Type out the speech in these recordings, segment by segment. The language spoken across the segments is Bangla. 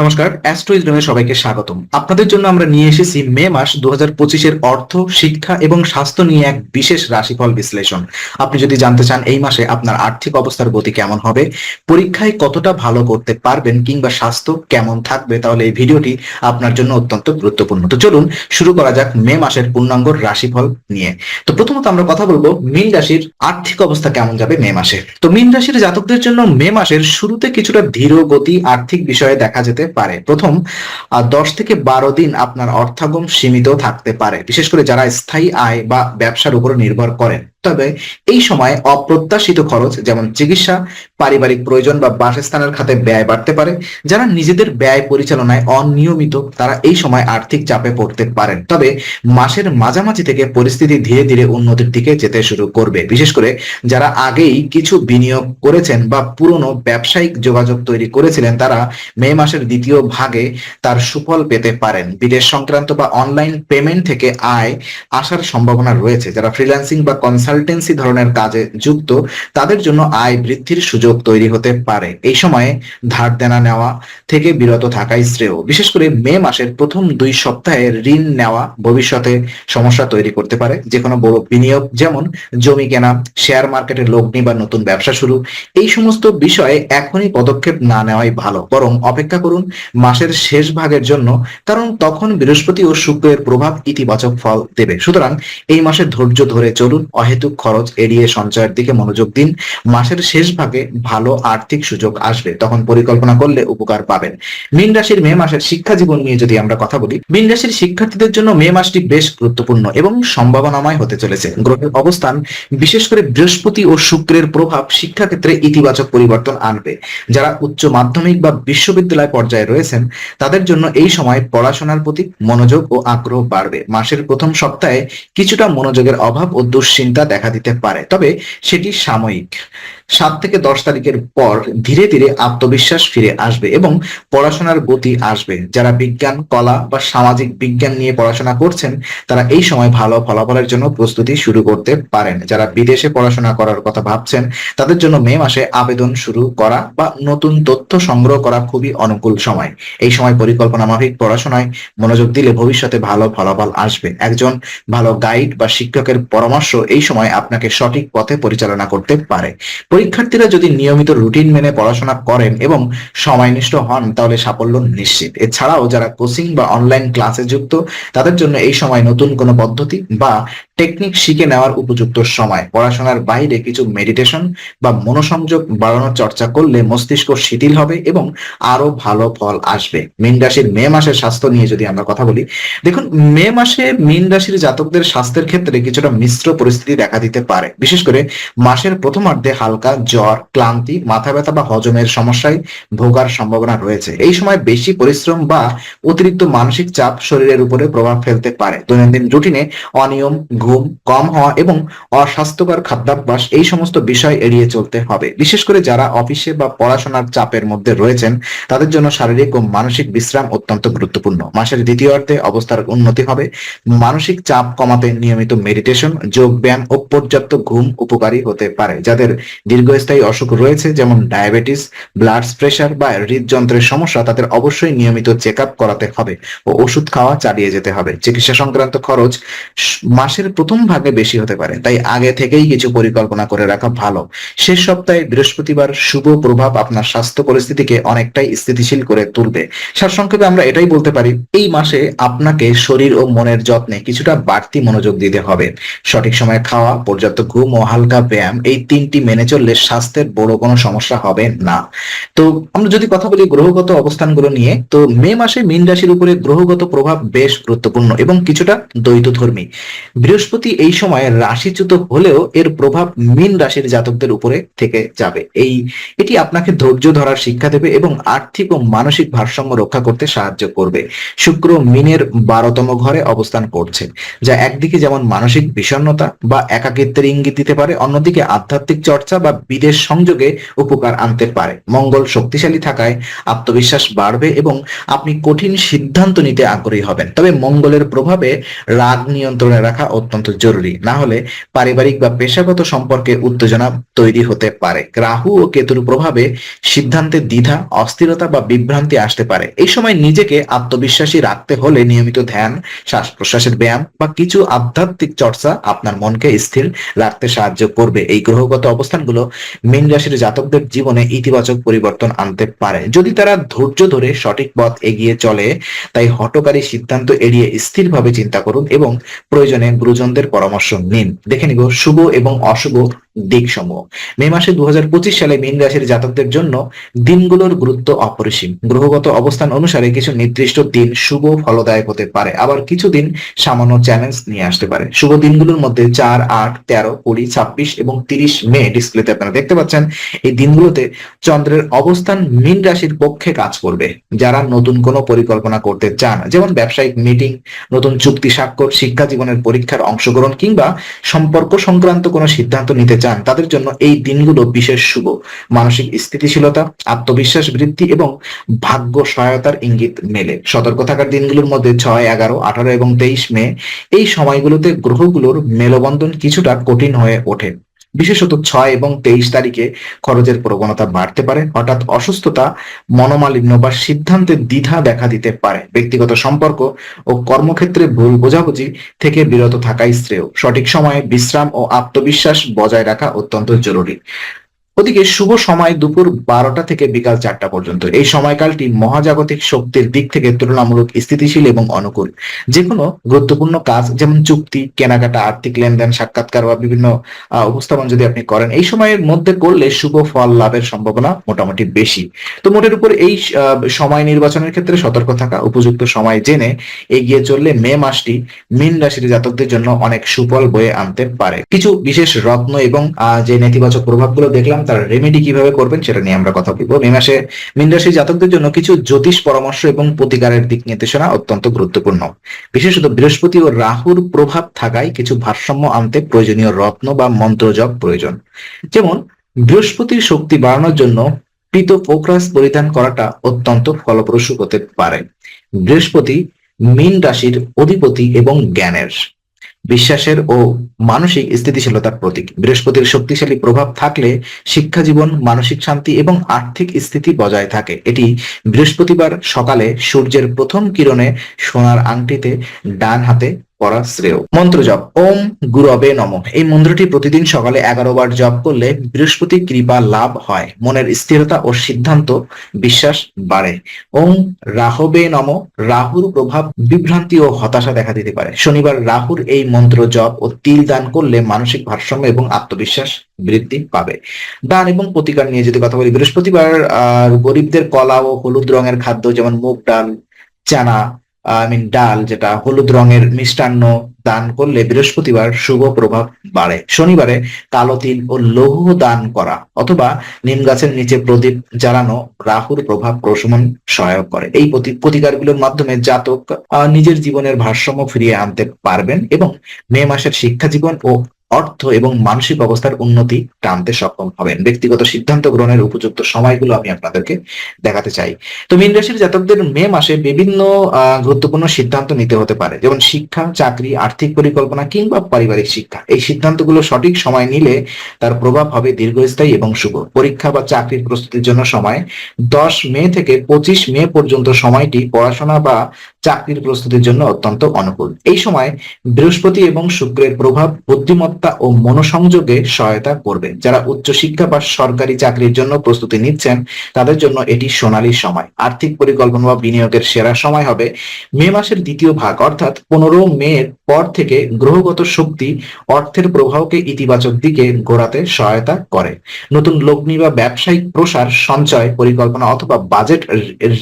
নমস্কার অ্যাস্ট্রো ইসলামে সবাইকে স্বাগতম। আপনাদের জন্য আমরা নিয়ে এসেছি মে মাস দু হাজার অর্থ, শিক্ষা এবং স্বাস্থ্য নিয়ে এক বিশেষ রাশিফল বিশ্লেষণ। আপনি যদি জানতে চান এই মাসে আপনার আর্থিক অবস্থার গতি কেমন হবে, পরীক্ষায় কতটা ভালো করতে পারবেন কিংবা স্বাস্থ্য কেমন থাকবে, তাহলে এই ভিডিওটি আপনার জন্য অত্যন্ত গুরুত্বপূর্ণ। তো চলুন শুরু করা যাক মে মাসের পূর্ণাঙ্গ রাশিফল নিয়ে। তো প্রথমত আমরা কথা বলব মীন রাশির আর্থিক অবস্থা কেমন যাবে মে মাসে। তো মীন রাশির জাতকদের জন্য মে মাসের শুরুতে কিছুটা ধীর গতি আর্থিক বিষয়ে দেখা যেতে পারে। প্রথম দশ থেকে বারো দিন আপনার অর্থাগম সীমিত থাকতে পারে। বিশেষ করে যারা স্থায়ী আয় বা ব্যবসার উপর নির্ভর করেন। তবে এই সময় অপ্রত্যাশিত খরচ, যেমন চিকিৎসা, পারিবারিক প্রয়োজন বা বাসস্থানের খাতে ব্যয় বাড়তে পারে। যারা নিজেদের ব্যয় পরিচালনায় অনিয়মিত, তারা এই সময় আর্থিক চাপে পড়তে পারেন। তবে মাসের মাঝামাঝি থেকে পরিস্থিতি ধীরে ধীরে উন্নতির দিকে যেতে শুরু করবে। বিশেষ করে যারা আগেই কিছু বিনিয়োগ করেছেন বা পুরনো ব্যবসায়িক যোগাযোগ তৈরি করেছিলেন, তারা মে মাসের দ্বিতীয় ভাগে তার সুফল পেতে পারেন। বিদেশ সংক্রান্ত বা অনলাইন পেমেন্ট থেকে আয় আসার সম্ভাবনা রয়েছে। যারা ফ্রিল্যান্সিং বা কনসালটেন্সি ধরনের কাজে যুক্ত, তাদের জন্য আয় বৃদ্ধির সুযোগ তৈরি হতে পারে। এই সময়ে ধার দেনা নেওয়া থেকে বিরত থাকাই শ্রেয়। বিশেষ করে মে মাসের প্রথম দুই সপ্তাহে ঋণ নেওয়া ভবিষ্যতে সমস্যা তৈরি করতে পারে। যে কোনো বড় বিনিয়োগ, যেমন জমি কেনা শেয়ার মার্কেটে লগ্নি বা নতুন ব্যবসা শুরু, এই সমস্ত বিষয়ে এখনই পদক্ষেপ না নেওয়াই ভালো। বরং অপেক্ষা করুন মাসের শেষ ভাগের জন্য, কারণ তখন বৃহস্পতি ও শুক্রের প্রভাব ইতিবাচক ফল দেবে। সুতরাং এই মাসে ধৈর্য ধরে চলুন অহেতুক খরচ এড়িয়ে সঞ্চয়ের দিকে মনোযোগ দিন। মাসের শেষ ভাগে ভালো আর্থিক সুযোগ আসবে, তখন পরিকল্পনা করলে উপকার পাবেন। মীন রাশির মে মাসের শিক্ষা জীবন নিয়ে যদি আমরা কথা বলি, মীন রাশির শিক্ষার্থীদের জন্য মে মাসটি বেশ গুরুত্বপূর্ণ এবং সম্ভাবনাময় হতে চলেছে। গ্রহের অবস্থান, বিশেষ করে বৃহস্পতি ও শুক্রের প্রভাব শিক্ষাক্ষেত্রে ইতিবাচক পরিবর্তন আনবে। যারা উচ্চ মাধ্যমিক বা বিশ্ববিদ্যালয় পর্যায়ে রয়েছেন, তাদের জন্য এই সময় পড়াশোনার প্রতি মনোযোগ ও আগ্রহ বাড়বে। মাসের প্রথম সপ্তাহে কিছুটা মনোযোগের অভাব ও দুশ্চিন্তা দেখা দিতে পারে। তবে সেটি সাময়িক। সাত থেকে দশ তারিখের পর ধীরে ধীরে আত্মবিশ্বাস ফিরে আসবে এবং পড়াশোনার গতি আসবে। যারা বিজ্ঞান, কলা বা সামাজিক বিজ্ঞান নিয়ে পড়াশোনা করছেন, তারা এই সময় ভালো ফলাফলের জন্য প্রস্তুতি শুরু করতে পারেন। যারা বিদেশে পড়াশোনা করার কথা ভাবছেন, তাদের জন্য মে মাসে আবেদন শুরু করা বা নতুন তথ্য সংগ্রহ করা খুবই অনুকূল সময়। এই সময় পরিকল্পনা মাফিক পড়াশোনায় মনোযোগ দিলে ভবিষ্যতে ভালো ফলাফল আসবে। একজন ভালো গাইড বা শিক্ষকের পরামর্শ এই সময় আপনাকে সঠিক পথে পরিচালনা করতে পারে। পরীক্ষার্থীরা যদি নিয়মিত রুটিন মেনে পড়াশোনা করেন এবং সময়নিষ্ঠ হন, তাহলে সাফল্য নিশ্চিত। এছাড়াও যারা কোচিং বা অনলাইন ক্লাসে যুক্ত, তাদের জন্য এই সময় নতুন কোনো পদ্ধতি বা টেকনিক শিখে নেওয়ার উপযুক্ত সময়। পড়াশোনার বাইরে কিছু মেডিটেশন বা মনোসংযোগ বাড়ানোর চর্চা করলে মস্তিষ্ক শিথিল হবে এবং আরও ভালো ফল আসবে। মীন রাশির মে মাসের স্বাস্থ্য নিয়ে যদি আমরা কথা বলি, দেখুন, মে মাসে মীন রাশির জাতকদের স্বাস্থ্যের ক্ষেত্রে কিছুটা মিশ্র পরিস্থিতি দেখা দিতে পারে। বিশেষ করে মাসের প্রথমার্ধে হালকা জ্বর, ক্লান্তি, মাথা ব্যথা বা হজমের সমস্যায় ভোগার সম্ভাবনা রয়েছে। এই সময় বেশি পরিশ্রম বা অতিরিক্ত মানসিক চাপ শরীরের উপরে প্রভাব ফেলতে পারে। দৈনন্দিন রুটিনে অনিয়ম ঘুম কম হওয়া এবং অস্বাস্থ্যকর খাদ্যাভ্যাস এই সমস্ত বিষয় এড়িয়ে চলতে হবে। বিশেষ করে যারা অফিসে বা পড়াশোনার চাপের মধ্যে রয়েছেন, তাদের জন্য শারীরিক ও মানসিক বিশ্রাম অত্যন্ত গুরুত্বপূর্ণ। মাসের দ্বিতীয় দ্বিতীয়ার্ধে অবস্থার উন্নতি হবে। মানসিক চাপ কমাতে নিয়মিত মেডিটেশন যোগ ব্যায়াম ও পর্যাপ্ত ঘুম উপকারী হতে পারে, যাদের দীর্ঘস্থায়ী অসুখ রয়েছে, যেমন ডায়াবেটিস, ব্লাড প্রেশার বা হৃদযন্ত্রের সমস্যা, তাদের অবশ্যই নিয়মিত চেক করাতে হবে ও ওষুধ খাওয়া চালিয়ে যেতে হবে। চিকিৎসা সংক্রান্ত খরচ মাসের প্রথম ভাগে বেশি হতে পারে। তাই আগে থেকেই কিছু পরিকল্পনা করে রাখা ভালো। শেষ সপ্তাহে বৃহস্পতিবার শুভ প্রভাব আপনার স্বাস্থ্য পরিস্থিতিকে অনেকটাই স্থিতিশীল করে তুলবে। সারসংক্ষেপে আমরা এটাই বলতে পারি, এই মাসে আপনাকে শরীর ও মনের যত্নে কিছুটা বাড়তি মনোযোগ দিতে হবে। সঠিক সময়ে খাওয়া, পর্যাপ্ত ঘুম ও হালকা ব্যায়াম, এই তিনটি মেনে চললে স্বাস্থ্যের বড় কোনো সমস্যা হবে না। তো আমরা যদি কথা বলি গ্রহগত অবস্থানগুলো নিয়ে, তো মে মাসে মীন রাশির উপরে গ্রহগত প্রভাব বেশ গুরুত্বপূর্ণ এবং কিছুটা দ্বৈত ধর্মী বৃহস্পতি এই সময় রাশিচ্যুত হলেও এর প্রভাব মীন রাশির জাতকদের উপরে থেকে যাবে। এই, এটি আপনাকে ধৈর্য ধরার শিক্ষা দেবে এবং আর্থিক ও মানসিক ভারসাম্য রক্ষা করতে সাহায্য করবে। শুক্র মিনের বারোতম ঘরে অবস্থান করছে, যা একদিকে যেমন মানসিক বিষণ্ণতা বা একাকিত্বের ইঙ্গিত দিতে পারে, অন্যদিকে আধ্যাত্মিক চর্চা বা বিদেশ সংযোগে উপকার আনতে পারে। মঙ্গল শক্তিশালী থাকায় আত্মবিশ্বাস বাড়বে এবং আপনি কঠিন সিদ্ধান্ত নিতে আগ্রহী হবেন। তবে মঙ্গলের প্রভাবে রাগ নিয়ন্ত্রণে রাখা অত্যন্ত জরুরি। না হলে পারিবারিক বা পেশাগত সম্পর্কে উত্তেজনা তৈরি হতে পারে। রাহু ও কেতুর প্রভাবে সিদ্ধান্তে দ্বিধা, অস্থিরতা বা বিভ্রান্তি আসতে পারে। এই সময় নিজেকে আত্মবিশ্বাসী রাখতে হলে নিয়মিত ধ্যান শ্বাস প্রশ্বাসের ব্যায়াম বা কিছু আধ্যাত্মিক চর্চা আপনার মনকে স্থির রাখতে সাহায্য করবে। এই গ্রহগত অবস্থানগুলো মীন রাশির জাতকদের জীবনে ইতিবাচক পরিবর্তন আনতে পারে। যদি তারা ধৈর্য ধরে সঠিক পথ এগিয়ে চলে, তাই হটকারী সিদ্ধান্ত এড়িয়ে স্থিরভাবে চিন্তা করুন এবং প্রয়োজনে গুরুজনদের পরামর্শ নিন। দেখে নিব শুভ এবং অশুভ দিকসমূহ। মে মাসে দু হাজার পঁচিশ সালে মীন রাশির জাতকদের জন্য দিনগুলোর গুরুত্ব অপরিসীম। গ্রহগত অবস্থান অনুসারে কিছু নির্দিষ্ট দিন শুভ ফলদায়ক হতে পারে। আবার কিছু দিন সামান্য চ্যালেঞ্জ নিয়ে আসতে পারে। শুভ দিনগুলোর মধ্যে চার, আট, তেরো, কুড়ি, ছাব্বিশ এবং তিরিশ মে ডিসপ্লেতে আপনারা দেখতে পাচ্ছেন, এই দিনগুলোতে চন্দ্রের অবস্থান মীন রাশির পক্ষে কাজ করবে। যারা নতুন কোনো পরিকল্পনা করতে চান, যেমন ব্যবসায়িক মিটিং নতুন চুক্তি স্বাক্ষর, শিক্ষা জীবনের পরীক্ষার অংশগ্রহণ কিংবা সম্পর্ক সংক্রান্ত কোনো সিদ্ধান্ত নিতে চান তাদের জন্য এই দিনগুলো বিশেষ শুভ। মানসিক স্থিতিশীলতা, আত্মবিশ্বাস বৃদ্ধি এবং ভাগ্য সহায়তার ইঙ্গিত মেলে। সতর্ক থাকার দিনগুলোর মধ্যে ছয়, এগারো, আঠারো এবং তেইশ মে এই সময়গুলোতে গ্রহগুলোর মেলবন্ধন কিছুটা কঠিন হয়ে ওঠে। বিশেষত ছয় এবং তেইশ তারিখে খরচের প্রবণতা বাড়তে পারে। হঠাৎ অসুস্থতা, মনোমালিন্য বা সিদ্ধান্তে দ্বিধা দেখা দিতে পারে। ব্যক্তিগত সম্পর্ক ও কর্মক্ষেত্রে ভুল বোঝাবুঝি থেকে বিরত থাকাই শ্রেয়। সঠিক সময়ে বিশ্রাম ও আত্মবিশ্বাস বজায় রাখা অত্যন্ত জরুরি। ওদিকে শুভ সময় দুপুর বারোটা থেকে বিকাল চারটা পর্যন্ত। এই সময়কালটি মহাজাগতিক শক্তির দিক থেকে তুলনামূলক স্থিতিশীল এবং অনুকূল। যে কোনো গুরুত্বপূর্ণ কাজ, যেমন চুক্তি, কেনাকাটা, আর্থিক লেনদেন, সাক্ষাৎকার বা বিভিন্ন উপস্থাপন যদি আপনি করেন, এই সময়ের মধ্যে করলে শুভ ফল লাভের সম্ভাবনা মোটামুটি বেশি। তো মোটের উপর এই সময় নির্বাচনের ক্ষেত্রে সতর্ক থাকা, উপযুক্ত সময় জেনে এগিয়ে চললে মে মাসটি মীন রাশির জাতকদের জন্য অনেক সুফল বয়ে আনতে পারে। কিছু বিশেষ রত্ন এবং যে নেতিবাচক প্রভাবগুলো দেখলাম তার রেমেডি কীভাবে করবেন সেটা নিয়ে আমরা কথা বলব। মে মাসে মীন রাশির জাতকদের জন্য কিছু জ্যোতিষ পরামর্শ এবং প্রতিকারের দিক নির্দেশনা অত্যন্ত গুরুত্বপূর্ণ। বিশেষত বৃহস্পতি ও রাহুর প্রভাব থাকায় কিছু ভারসাম্য আনতে প্রয়োজনীয় রত্ন বা মন্ত্রজপ প্রয়োজন। যেমন, বৃহস্পতির শক্তি বাড়ানোর জন্য পিত ফোকরাস পরিধান করাটা অত্যন্ত ফলপ্রসূ হতে পারে। বৃহস্পতি মীন রাশির অধিপতি এবং জ্ঞানের। বিশ্বাসের ও মানসিক স্থিতিশীলতার প্রতীক। বৃহস্পতির শক্তিশালী প্রভাব থাকলে শিক্ষা জীবন, মানসিক শান্তি এবং আর্থিক স্থিতি বজায় থাকে। এটি বৃহস্পতিবার সকালে সূর্যের প্রথম কিরণে সোনার আংটিতে ডান হাতে পড়া শ্রেয়। মন্ত্র জপ। ওম গুরবে নম। এই মন্ত্রটি প্রতিদিন সকালে এগারো বার জপ করলে বৃহস্পতি কৃপা লাভ হয়। মনের স্থিরতা ও সিদ্ধান্ত বিশ্বাস বাড়ে। ওম রাহবে নম। রাহুর প্রভাব বিভ্রান্তি ও হতাশা দেখা দিতে পারে। শনিবার রাহুর এই মন্ত্র জপ ও তিল দান করলে মানসিক ভারসাম্য এবং আত্মবিশ্বাস বৃদ্ধি পাবে। দান এবং প্রতিকার নিয়ে যদি কথা বলি, বৃহস্পতিবার গরিবদের কলা ও হলুদ রঙের খাদ্য যেমন মুগ ডাল, চানা আই মিন ডাল যেটা হলুদ রঙের মিষ্টান্ন দান করলে বৃহস্পতিবার শুভ প্রভাব বাড়ে। শনিবারে কালো তিল ও লৌহ দান করা অথবা নিম গাছের নিচে প্রদীপ জ্বালানো রাহুর প্রভাব প্রশমন সহায়ক করে। এই প্রতি- প্রতিকারগুলোর মাধ্যমে জাতক নিজের জীবনের ভারসাম্য ফিরিয়ে আনতে পারবেন এবং মে মাসের শিক্ষা জীবন ও অর্থ এবং মানসিক অবস্থার উন্নতি টানতে সক্ষম হবেন। ব্যক্তিগত সিদ্ধান্ত গ্রহণের উপযুক্ত সময়গুলো আমি আপনাদেরকে দেখাতে চাই। তো মীন রাশির জাতকদের মে মাসে বিভিন্ন গুরুত্বপূর্ণ সিদ্ধান্ত নিতে হতে পারে। যেমন শিক্ষা, চাকরি, আর্থিক পরিকল্পনা কিংবা পারিবারিক শিক্ষা। এই সিদ্ধান্তগুলো সঠিক সময় নিলে তার প্রভাব হবে দীর্ঘস্থায়ী এবং শুভ। পরীক্ষা বা চাকরির প্রস্তুতির জন্য সময় দশ মে থেকে পঁচিশ মে পর্যন্ত সময়টি পড়াশোনা বা চাকরির প্রস্তুতির জন্য অত্যন্ত অনুকূল। এই সময় বৃহস্পতি এবং শুক্রের প্রভাব বুদ্ধিমত্তা ও মনোসংযোগে সহায়তা করবে। যারা উচ্চশিক্ষা বা সরকারি চাকরির জন্য প্রস্তুতি নিচ্ছেন, তাদের জন্য এটি সোনালী সময়। আর্থিক পরিকল্পনা বা বিনিয়োগের সেরা সময় হবে মে মাসের দ্বিতীয় ভাগ, অর্থাৎ পনেরো মে পর থেকে গ্রহগত শক্তি অর্থের প্রবাহকে ইতিবাচক দিকে ঘোরাতে সহায়তা করে। নতুন লগ্নি বা ব্যবসায়িক প্রসার, সঞ্চয়, পরিকল্পনা অথবা বাজেট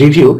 রিভিউ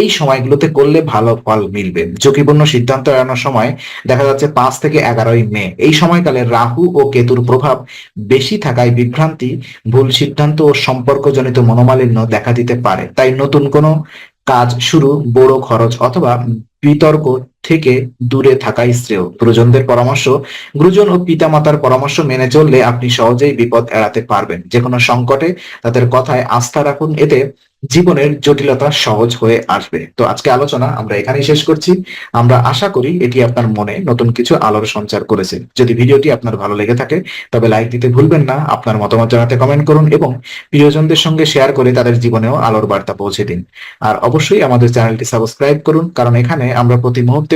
এই সময়গুলোতে করলে ভালো ফল মিলবে। ঝুঁকিপূর্ণ সিদ্ধান্ত এড়ানোর সময় দেখা যাচ্ছে পাঁচ থেকে এগারোই মে। এই সময়কালে রাহু ও কেতুর প্রভাব বেশি থাকায় বিভ্রান্তি, ভুল সিদ্ধান্ত ও সম্পর্কজনিত মনোমালিন্য দেখা দিতে পারে। তাই নতুন কোনো কাজ শুরু, বড় খরচ অথবা বিতর্ক থেকে দূরে থাকাই শ্রেয়। গুরুজনদের পরামর্শ, গুরুজন ও পিতামাতার পরামর্শ মেনে চললে আপনি সহজেই বিপদ এড়াতে পারবেন। যে কোনো সংকটে তাদের কথায় আস্থা রাখুন, এতে জীবনের জটিলতা সহজ হয়ে আসবে। তো আজকে আলোচনা আমরা এখানেই শেষ করছি। আমরা আশা করি এটি আপনার মনে নতুন কিছু আলোর সঞ্চার করেছে। যদি ভিডিওটি আপনার ভালো লেগে থাকে, তবে লাইক দিতে ভুলবেন না, আপনার মতামত জানাতে কমেন্ট করুন এবং প্রিয়জনদের সঙ্গে শেয়ার করে তাদের জীবনেও আলোর বার্তা পৌঁছে দিন। আর অবশ্যই আমাদের চ্যানেলটি সাবস্ক্রাইব করুন, কারণ এখানে আমরা প্রতি মুহূর্তে